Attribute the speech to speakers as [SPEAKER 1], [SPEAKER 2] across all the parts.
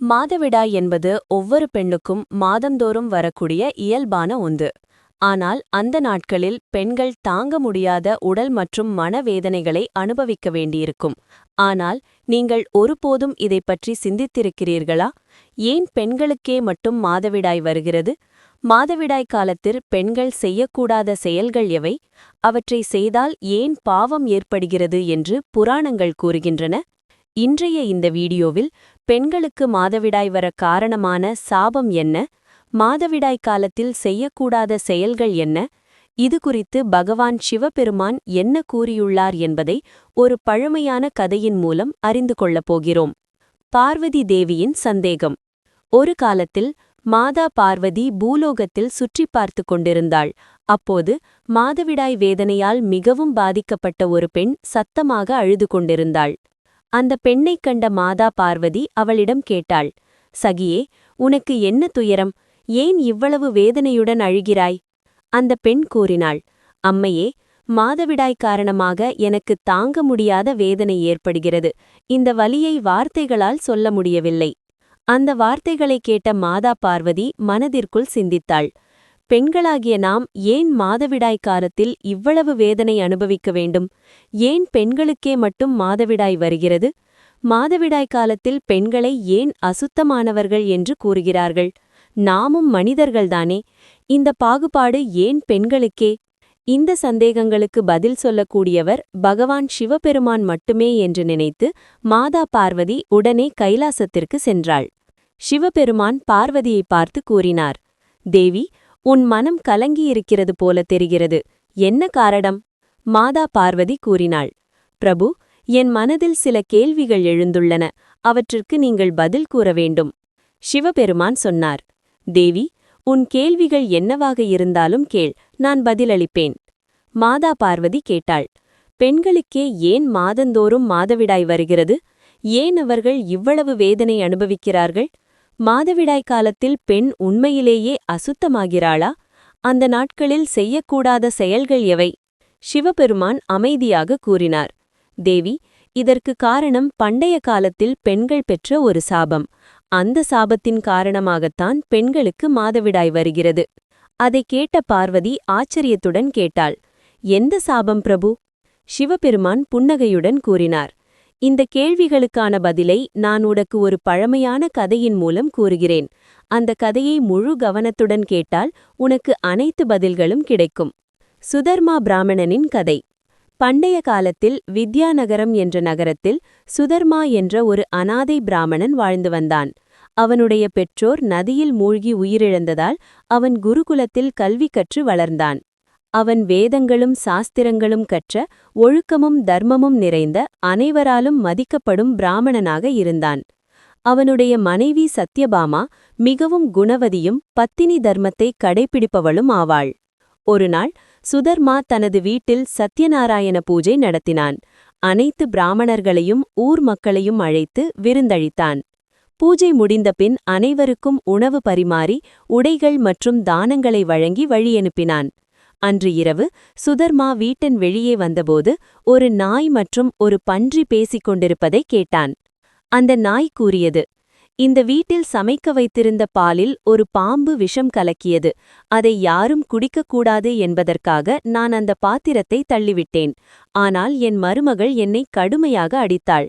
[SPEAKER 1] மாதவிடாய் என்பது ஒவ்வொரு பெண்ணுக்கும் மாதந்தோறும் வரக்கூடிய இயல்பான ஒன்று. ஆனால் அந்த நாட்களில் பெண்கள் தாங்க முடியாத உடல் மற்றும் மனவேதனைகளை அனுபவிக்க வேண்டியிருக்கும். ஆனால் நீங்கள் ஒருபோதும் இதை பற்றி சிந்தித்திருக்கிறீர்களா? ஏன் பெண்களுக்கே மட்டும் மாதவிடாய் வருகிறது? மாதவிடாய் காலத்தில் பெண்கள் செய்யக்கூடாத செயல்கள் எவை? அவற்றை செய்தால் ஏன் பாவம் ஏற்படுகிறது என்று புராணங்கள் கூறுகின்றன. இன்றைய இந்த வீடியோவில் பெண்களுக்கு மாதவிடாய் வர காரணமான சாபம் என்ன? மாதவிடாய் காலத்தில் செய்யக்கூடாத செயல்கள் என்ன? இது குறித்து பகவான் சிவபெருமான் என்ன கூறியுள்ளார் என்பதை ஒரு பழமையான கதையின் மூலம் அறிந்து கொள்ளப் போகிறோம். பார்வதி தேவியின் சந்தேகம். ஒரு காலத்தில் மாதா பார்வதி பூலோகத்தில் சுற்றி பார்த்து கொண்டிருந்தாள். அப்போது மாதவிடாய் வேதனையால் மிகவும் பாதிக்கப்பட்ட ஒரு பெண் சத்தமாக அழுது கொண்டிருந்தாள். அந்த பெண்ணைக் கண்ட மாதா பார்வதி அவளிடம் கேட்டாள் சகியே உனக்கு என்ன துயரம்? ஏன் இவ்வளவு வேதனையுடன் அழுகிறாய்? அந்த பெண் கூறினாள் அம்மையே மாதவிடாய் காரணமாக எனக்கு தாங்க முடியாத வேதனை ஏற்படுகிறது. இந்த வலியை வார்த்தைகளால் சொல்ல முடியவில்லை. அந்த வார்த்தைகளை கேட்ட மாதா பார்வதி மனதிற்குள் சிந்தித்தாள் பெண்களாகிய நாம் ஏன் மாதவிடாய் காலத்தில் இவ்வளவு வேதனை அனுபவிக்க வேண்டும்? ஏன் பெண்களுக்கே மட்டும் மாதவிடாய் வருகிறது? மாதவிடாய் காலத்தில் பெண்களை ஏன் அசுத்தமானவர்கள் என்று கூறுகிறார்கள்? நாமும் மனிதர்கள்தானே? இந்த பாகுபாடு ஏன் பெண்களுக்கே? இந்த சந்தேகங்களுக்கு பதில் சொல்லக்கூடியவர் பகவான் சிவபெருமான் மட்டுமே என்று நினைத்து மாதா பார்வதி உடனே கைலாசத்திற்கு சென்றாள். சிவபெருமான் பார்வதியை பார்த்து கூறினார் தேவி உன் மனம் கலங்கியிருக்கிறது போல தெரிகிறது. என்ன காரணம்? மாதா பார்வதி கூறினாள். பிரபு என் மனதில் சில கேள்விகள் எழுந்துள்ளன. அவற்றிற்கு நீங்கள் பதில் கூற வேண்டும். சிவபெருமான் சொன்னார். தேவி உன் கேள்விகள் என்னவாக இருந்தாலும் கேள். நான் பதிலளிப்பேன். மாதா பார்வதி கேட்டாள். பெண்களுக்கே ஏன் மாதந்தோறும் மாதவிடாய் வருகிறது? ஏன் அவர்கள் இவ்வளவு வேதனை அனுபவிக்கிறார்கள்? மாதவிடாய் காலத்தில் பெண் உண்மையிலேயே அசுத்தமாகிறாளா? அந்த நாட்களில் செய்யக்கூடாத செயல்கள் எவை? சிவபெருமான் அமைதியாக கூறினார். தேவி இதற்கு காரணம் பண்டைய காலத்தில் பெண்கள் பெற்ற ஒரு சாபம். அந்த சாபத்தின் காரணமாகத்தான் பெண்களுக்கு மாதவிடாய் வருகிறது. அதை கேட்ட பார்வதி ஆச்சரியத்துடன் கேட்டாள். எந்த சாபம் பிரபு? சிவபெருமான் புன்னகையுடன் கூறினார். இந்த கேள்விகளுக்கான பதிலை நான் உனக்கு ஒரு பழமையான கதையின் மூலம் கூறுகிறேன். அந்த கதையை முழு கவனத்துடன் கேட்டால் உனக்கு அனைத்து பதில்களும் கிடைக்கும். சுதர்மா பிராமணனின் கதை. பண்டைய காலத்தில் வித்யாநகரம் என்ற நகரத்தில் சுதர்மா என்ற ஒரு அனாதை பிராமணன் வாழ்ந்து வந்தான். அவனுடைய பெற்றோர் நதியில் மூழ்கி உயிரிழந்ததால் அவன் குருகுலத்தில் கல்வி கற்று வளர்ந்தான். அவன் வேதங்களும் சாஸ்திரங்களும் கற்ற ஒழுக்கமும் தர்மமும் நிறைந்த அனைவராலும் மதிக்கப்படும் பிராமணனாக இருந்தான். அவனுடைய மனைவி சத்யபாமா மிகவும் குணவதியும் பத்தினி தர்மத்தை கடைபிடிப்பவளும் ஆவாள். ஒருநாள் சுதர்மா தனது வீட்டில் சத்யநாராயண பூஜை நடத்தினான். அனைத்து பிராமணர்களையும் ஊர் மக்களையும் அழைத்து விருந்தளித்தான். பூஜை முடிந்தபின் அனைவருக்கும் உணவு பரிமாறி உடைகள் மற்றும் தானங்களை வழங்கி வழியனுப்பினான். அன்று இரவு சுதர்மா வீட்டின் வெளியே வந்தபோது ஒரு நாய் மற்றும் ஒரு பன்றி பேசிக் கொண்டிருப்பதை கேட்டான். அந்த நாய் கூறியது இந்த வீட்டில் சமைக்க வைத்திருந்த பாலில் ஒரு பாம்பு விஷம் கலக்கியது. அதை யாரும் குடிக்கக்கூடாது என்பதற்காக நான் அந்த பாத்திரத்தை தள்ளிவிட்டேன். ஆனால் என் மருமகள் என்னை கடுமையாக அடித்தாள்.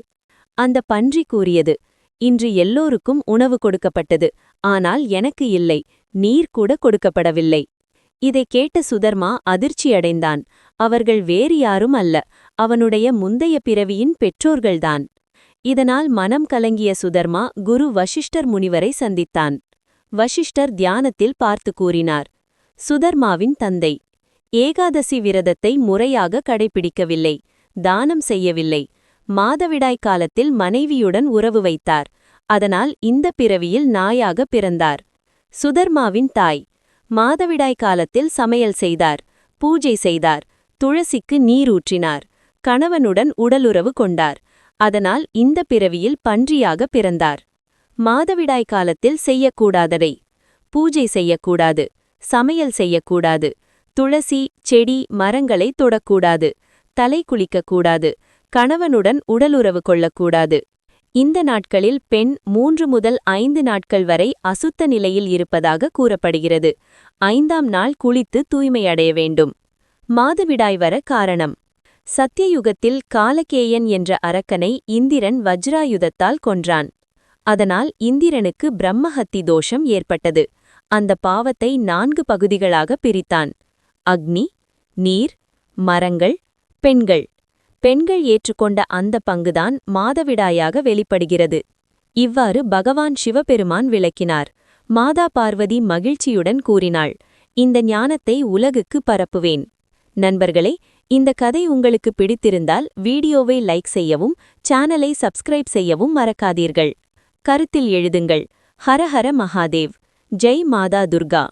[SPEAKER 1] அந்த பன்றி கூறியது இன்று எல்லோருக்கும் உணவு கொடுக்கப்பட்டது. ஆனால் எனக்கு இல்லை. நீர் கூட கொடுக்கப்படவில்லை. இதை கேட்ட சுதர்மா அதிர்ச்சியடைந்தான். அவர்கள் வேறு யாரும் அல்ல. அவனுடைய முந்தைய பிறவியின் பெற்றோர்கள்தான். இதனால் மனம் கலங்கிய சுதர்மா குரு வசிஷ்டர் முனிவரை சந்தித்தான். வசிஷ்டர் தியானத்தில் பார்த்து கூறினார். சுதர்மாவின் தந்தை. ஏகாதசி விரதத்தை முறையாக கடைபிடிக்கவில்லை. தானம் செய்யவில்லை. மாதவிடாய் காலத்தில் மனைவியுடன் உறவு வைத்தார். அதனால் இந்த பிறவியில் நாயாக பிறந்தார். சுதர்மாவின் தாய். மாதவிடாய் காலத்தில் சமையல் செய்தார் பூஜை செய்தார் துளசிக்கு நீரூற்றினார் கணவனுடன் உடலுறவு கொண்டார். அதனால் இந்த பிறவியில் பன்றியாக பிறந்தார். மாதவிடாய் காலத்தில் செய்யக்கூடாததை பூஜை செய்யக்கூடாது சமையல் செய்யக்கூடாது துளசி செடி மரங்களை தொடக்கூடாது தலை குளிக்கக்கூடாது கணவனுடன் உடலுறவு கொள்ளக்கூடாது. இந்த நாட்களில் பெண் மூன்று முதல் ஐந்து நாட்கள் வரை அசுத்த நிலையில் இருப்பதாக கூறப்படுகிறது. ஐந்தாம் நாள் குளித்து தூய்மையடைய வேண்டும். மாதவிடாய் வர காரணம். சத்தியயுகத்தில் காலகேயன் என்ற அரக்கனை இந்திரன் வஜ்ராயுதத்தால் கொன்றான். அதனால் இந்திரனுக்கு பிரம்மஹத்தி தோஷம் ஏற்பட்டது. அந்த பாவத்தை நான்கு பகுதிகளாக பிரித்தான். அக்னி நீர் மரங்கள் பெண்கள். பெண்கள் ஏற்றுக்கொண்ட அந்த பங்குதான் மாதவிடாயாக வெளிப்படுகிறது. இவ்வாறு பகவான் சிவபெருமான் விளக்கினார். மாதா பார்வதி மகிழ்ச்சியுடன் கூறினாள் இந்த ஞானத்தை உலகுக்கு பரப்புவேன். நண்பர்களே இந்த கதை உங்களுக்கு பிடித்திருந்தால் வீடியோவை லைக் செய்யவும் சேனலை சப்ஸ்கிரைப் செய்யவும் மறக்காதீர்கள். கருத்தில் எழுதுங்கள் ஹரஹர மகாதேவ். ஜெய் மாதா துர்கா.